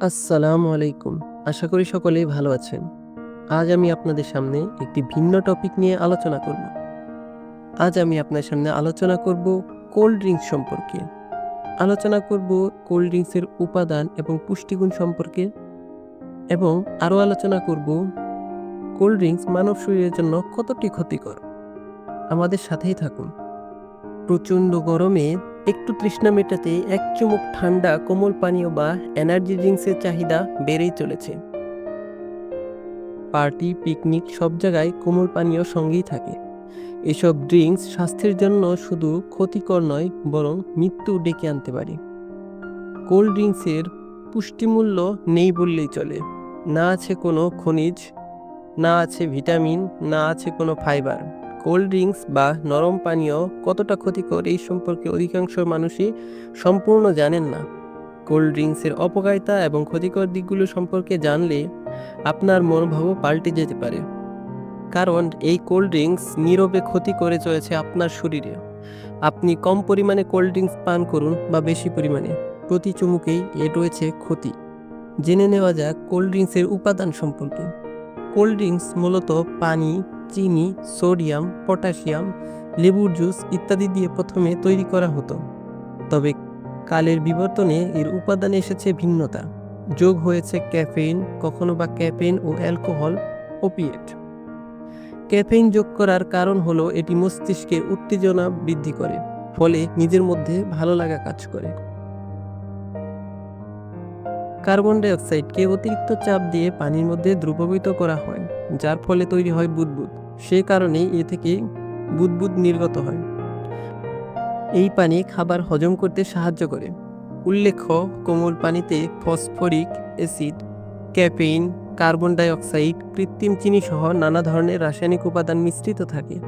আসসালামু আলাইকুম। আশা করি সকলেই ভালো আছেন। আজ আমি আপনাদের সামনে একটি ভিন্ন টপিক নিয়ে আলোচনা করব। আজ আমি আপনার সামনে আলোচনা করব কোল্ড ড্রিঙ্কস সম্পর্কে। আলোচনা করব কোল্ড ড্রিঙ্কসের উপাদান এবং পুষ্টিগুণ সম্পর্কে এবং আরও আলোচনা করব কোল্ড ড্রিঙ্কস মানব শরীরের জন্য কতটি ক্ষতিকর। আমাদের সাথেই থাকুন। প্রচণ্ড গরমে একটু তৃষ্ণা মেটাতে এক চুমুক ঠান্ডা কোমল পানীয় বা এনার্জি ড্রিঙ্কসের চাহিদা বেড়েই চলেছে। পার্টি, পিকনিক সব জায়গায় কোমল পানীয় সঙ্গেই থাকে। এসব ড্রিঙ্কস স্বাস্থ্যের জন্য শুধু ক্ষতিকর নয়, বরং মৃত্যু ডেকে আনতে পারে। কোল্ড ড্রিঙ্কসের পুষ্টিমূল্য নেই বললেই চলে। না আছে কোনো খনিজ, না আছে ভিটামিন, না আছে কোনো ফাইবার। কোল্ড ড্রিঙ্কস বা নরম পানীয় কতটা ক্ষতিকর এই সম্পর্কে অধিকাংশ মানুষই সম্পূর্ণ জানেন না। কোল্ড ড্রিঙ্কসের অপকারিতা এবং ক্ষতিকর দিকগুলো সম্পর্কে জানলে আপনার মনোভাবও পাল্টে যেতে পারে। কারণ এই কোল্ড ড্রিঙ্কস নীরবে ক্ষতি করে চলেছে আপনার শরীরে। আপনি কম পরিমাণে কোল্ড ড্রিঙ্কস পান করুন বা বেশি পরিমাণে, প্রতি চুমুকেই এর রয়েছে ক্ষতি। জেনে নেওয়া যাক কোল্ড ড্রিঙ্কসের উপাদান সম্পর্কে। কোল্ড ড্রিঙ্কস মূলত পানি চিনি, সোডিয়াম, পটাশিয়াম, লেবুর জুস ইত্যাদি দিয়ে প্রথমে তৈরি করা হতো। তবে কালের বিবর্তনে এর উপাদানে এসেছে ভিন্নতা। যোগ হয়েছে ক্যাফেইন, কখনো বা ক্যাফেইন ও অ্যালকোহল ওপিয়েট ক্যাফেইন যোগ করার কারণ হলো এটি মস্তিষ্কে উত্তেজনা বৃদ্ধি করে, ফলে নিজের মধ্যে ভালো লাগা কাজ করে। কার্বন ডাইঅক্সাইডকে অতিরিক্ত চাপ দিয়ে পানির মধ্যে দ্রুপবিত করা হয়, যার ফলে তৈরি হয় বুদবুদ। সে কারণেই এ থেকে বুদবুদ নির্গত হয়। এই পানি খাবার হজম করতে সাহায্য করে। উল্লেখ্য, কোমল পানিতে phosphoric acid, caffeine, carbon dioxide, কৃত্রিম চিনি সহ নানা ধরনের রাসায়নিক উপাদান মিশ্রিত থাকে।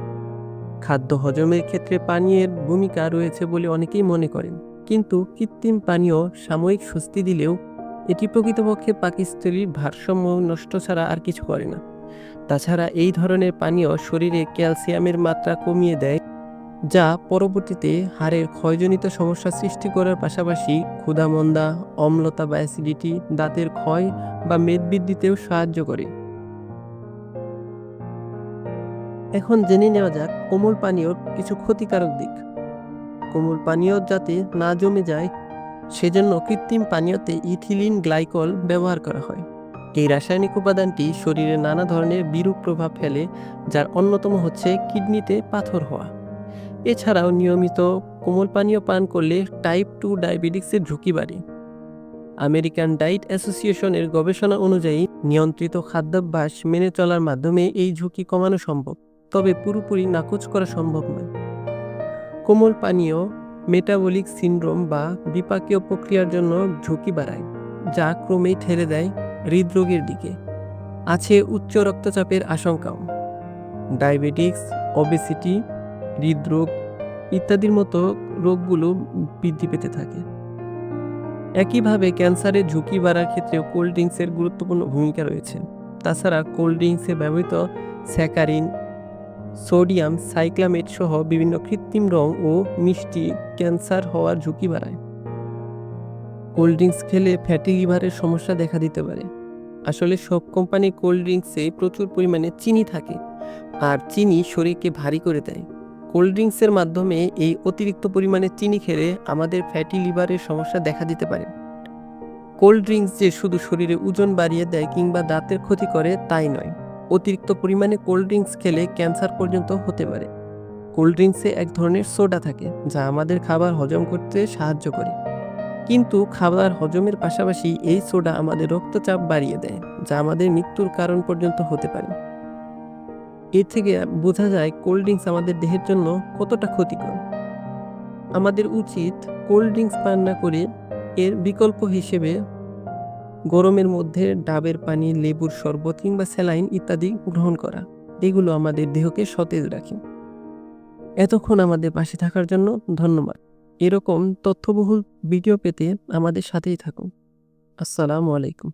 খাদ্য হজমের ক্ষেত্রে পানীয়ের ভূমিকা রয়েছে বলে অনেকেই মনে করেন। কিন্তু কৃত্রিম পানীয় সাময়িক স্বস্তি দিলেও এটি প্রকৃতপক্ষে পাকিস্তানির ভারসাম্য নষ্ট ছাড়া আর কিছু করে না। তাছাড়া এই ধরনের পানীয় শরীরে ক্যালসিয়ামের মাত্রা কমিয়ে দেয়, যা পরবর্তীতে হাড়ের ক্ষয়জনিত সমস্যা সৃষ্টি করার পাশাপাশি ক্ষুধামন্দা, অম্লতা বা অ্যাসিডিটি, দাঁতের ক্ষয় বা মেদ বৃদ্ধিতেও সাহায্য করে। এখন জেনে নেওয়া যাক কোমল পানীয়র কিছু ক্ষতিকারক দিক। কোমল পানীয় যাতে না জমে যায়, সেজন্য কৃত্রিম পানীয়তে ইথিলিন গ্লাইকল ব্যবহার করা হয়। এই রাসায়নিক উপাদানটি শরীরে নানা ধরনের বিরূপ প্রভাব ফেলে, যার অন্যতম হচ্ছে কিডনিতে পাথর হওয়া। এছাড়াও নিয়মিত কোমল পানীয় পান করলে টাইপ টু ডায়াবেটিক্সের ঝুঁকি বাড়ে। আমেরিকান ডায়েট অ্যাসোসিয়েশনের গবেষণা অনুযায়ী নিয়ন্ত্রিত খাদ্যাভ্যাস মেনে চলার মাধ্যমে এই ঝুঁকি কমানো সম্ভব, তবে পুরোপুরি নাকচ করা সম্ভব নয়। কোমল পানীয়, মেটাবলিক সিন্ড্রোম বা বিপাকীয় প্রক্রিয়ার জন্য ঝুঁকি বাড়ায়, যা ক্রমেই ঠেলে দেয় হৃদরোগের দিকে। আছে উচ্চ রক্তচাপের আশঙ্কাও। ডায়াবেটিক্স ওবেসিটি হৃদরোগ ইত্যাদির মতো রোগগুলো বৃদ্ধি পেতে থাকে। একইভাবে ক্যান্সারের ঝুঁকি বাড়ার ক্ষেত্রেও কোল্ড ড্রিঙ্কসের গুরুত্বপূর্ণ ভূমিকা রয়েছে। তাছাড়া কোল্ড ড্রিঙ্কসে ব্যবহৃত স্যাকারিন, সোডিয়াম, সাইক্লামেট সহ বিভিন্ন কৃত্রিম রং ও মিষ্টি ক্যান্সার হওয়ার ঝুঁকি বাড়ায়। কোল্ড ড্রিঙ্কস খেলে ফ্যাটি লিভারের সমস্যা দেখা দিতে পারে। আসলে সব কোম্পানির কোল্ড ড্রিঙ্কসে প্রচুর পরিমাণে চিনি থাকে আর চিনি শরীরকে ভারী করে দেয়। কোল্ড ড্রিঙ্কসের মাধ্যমে এই অতিরিক্ত পরিমাণে চিনি খেলে আমাদের ফ্যাটি লিভারের সমস্যা দেখা দিতে পারে। কোল্ড ড্রিঙ্কস যে শুধু শরীরে ওজন বাড়িয়ে দেয় কিংবা দাঁতের ক্ষতি করে তাই নয়, অতিরিক্ত পরিমাণে কোল্ড ড্রিঙ্কস খেলে ক্যান্সার পর্যন্ত হতে পারে। কোল্ড ড্রিঙ্কসে এক ধরনের সোডা থাকে যা আমাদের খাবার হজম করতে সাহায্য করে। কিন্তু খাবার হজমের পাশাপাশি এই সোডা আমাদের রক্তচাপ বাড়িয়ে দেয়, যা আমাদের মৃত্যুর কারণ পর্যন্ত হতে পারে। এর থেকে বোঝা যায় কোল্ড ড্রিঙ্কস আমাদের দেহের জন্য কতটা ক্ষতিকর। আমাদের উচিত কোল্ড ড্রিঙ্কস পান না করে এর বিকল্প হিসেবে গরমের মধ্যে ডাবের পানি, লেবুর শরবত কিংবা স্যালাইন ইত্যাদি গ্রহণ করা। এগুলো আমাদের দেহকে সতেজ রাখে। এতক্ষণ আমাদের পাশে থাকার জন্য ধন্যবাদ। এরকম তথ্যবহুল ভিডিও পেতে আমাদের সাথেই থাকুন। আসসালামু আলাইকুম।